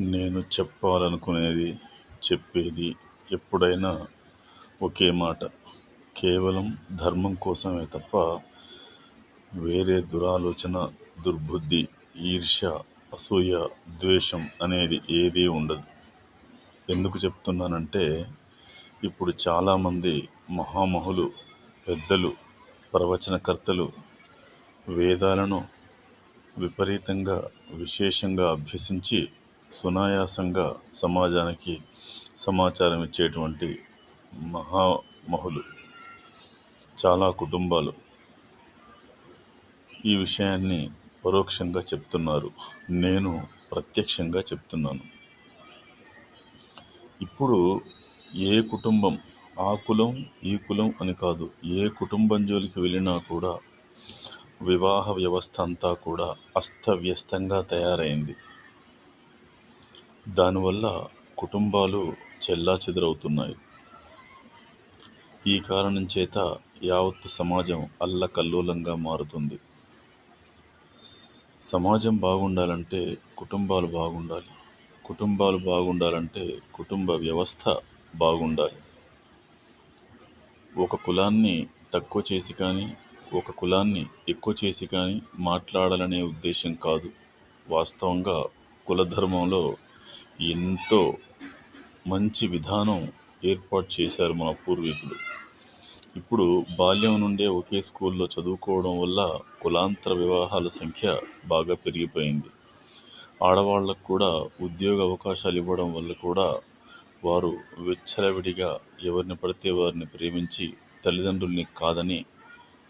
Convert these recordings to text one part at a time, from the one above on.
నేను చెప్పాలనుకునేది చెప్పేది ఎప్పుడైనా ఒకే మాట. కేవలం ధర్మం కోసమే తప్ప వేరే దురాలోచన దుర్బుద్ధి ఈర్ష్య అసూయ ద్వేషం అనేది ఏదీ ఉండదు. ఎందుకు చెప్తున్నానంటే ఇప్పుడు చాలామంది మహామహులు పెద్దలు ప్రవచనకర్తలు వేదాలను విపరీతంగా విశేషంగా అభ్యసించి సునాయాసంగా సమాజానికి సమాచారం ఇచ్చేటువంటి మహామహులు చాలా కుటుంబాలు ఈ విషయాన్ని పరోక్షంగా చెప్తున్నారు. నేను ప్రత్యక్షంగా చెప్తున్నాను. ఇప్పుడు ఏ కుటుంబం ఆ కులం ఈ కులం అని కాదు ఏ కుటుంబం జోలికి వెళ్ళినా కూడా వివాహ వ్యవస్థ అంతా కూడా అస్తవ్యస్తంగా తయారైంది. దానివల్ల కుటుంబాలు చెల్లాచెదరవుతున్నాయి. ఈ కారణం చేత యావత్తు సమాజం అల్లకల్లోలంగా మారుతుంది. సమాజం బాగుండాలంటే కుటుంబాలు బాగుండాలి. కుటుంబాలు బాగుండాలంటే కుటుంబ వ్యవస్థ బాగుండాలి. ఒక కులాన్ని తక్కువ చేసి కానీ ఒక కులాన్ని ఎక్కువ చేసి కానీ మాట్లాడాలనే ఉద్దేశం కాదు. వాస్తవంగా కులధర్మంలో ఎంతో మంచి విధానం ఏర్పాటు చేశారు మన పూర్వీకులు. ఇప్పుడు బాల్యం నుండే ఒకే స్కూల్లో చదువుకోవడం వల్ల కులాంతర వివాహాల సంఖ్య బాగా పెరిగిపోయింది. ఆడవాళ్ళకు కూడా ఉద్యోగ అవకాశాలు ఇవ్వడం వల్ల కూడా వారు విచ్చలవిడిగా ఎవరిని పడితే వారిని ప్రేమించి తల్లిదండ్రుల్ని కాదని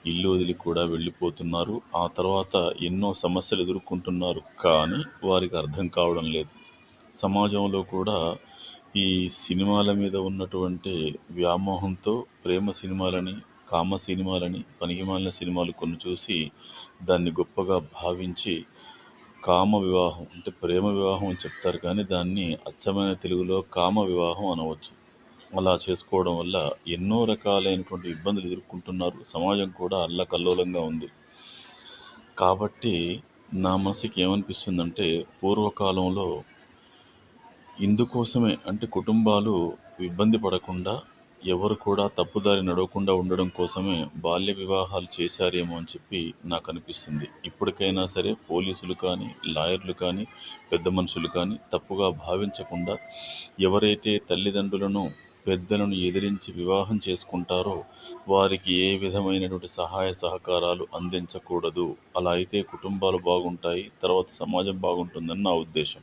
ఇల్లు వదిలి కూడా వెళ్ళిపోతున్నారు. ఆ తర్వాత ఎన్నో సమస్యలు ఎదుర్కొంటున్నారు కానీ వారికి అర్థం కావడం లేదు. సమాజంలో కూడా ఈ సినిమాల మీద ఉన్నటువంటి వ్యామోహంతో ప్రేమ సినిమాలని కామ సినిమాలని పనికిమాలిన సినిమాలు కొన్ని చూసి దాన్ని గొప్పగా భావించి కామ వివాహం అంటే ప్రేమ వివాహం అని చెప్తారు కానీ దాన్ని అచ్చమైన తెలుగులో కామ వివాహం అనవచ్చు. అలా చేసుకోవడం వల్ల ఎన్నో రకాలైనటువంటి ఇబ్బందులు ఎదుర్కొంటున్నారు. సమాజం కూడా అల్లకల్లోలంగా ఉంది. కాబట్టి నా మనసుకి ఏమనిపిస్తుందంటే పూర్వకాలంలో ఇందుకోసమే అంటే కుటుంబాలు ఇబ్బంది పడకుండా ఎవరు కూడా తప్పుదారి నడవకుండా ఉండడం కోసమే బాల్య వివాహాలు చేశారేమో అని చెప్పి నాకు అనిపిస్తుంది. ఇప్పటికైనా సరే పోలీసులు కానీ లాయర్లు కానీ పెద్ద మనుషులు కానీ తప్పుగా భావించకుండా ఎవరైతే తల్లిదండ్రులను పెద్దలను ఎదిరించి వివాహం చేసుకుంటారో వారికి ఏ విధమైనటువంటి సహాయ సహకారాలు అందించకూడదు. అలా అయితే కుటుంబాలు బాగుంటాయి తర్వాత సమాజం బాగుంటుందని నా ఉద్దేశం.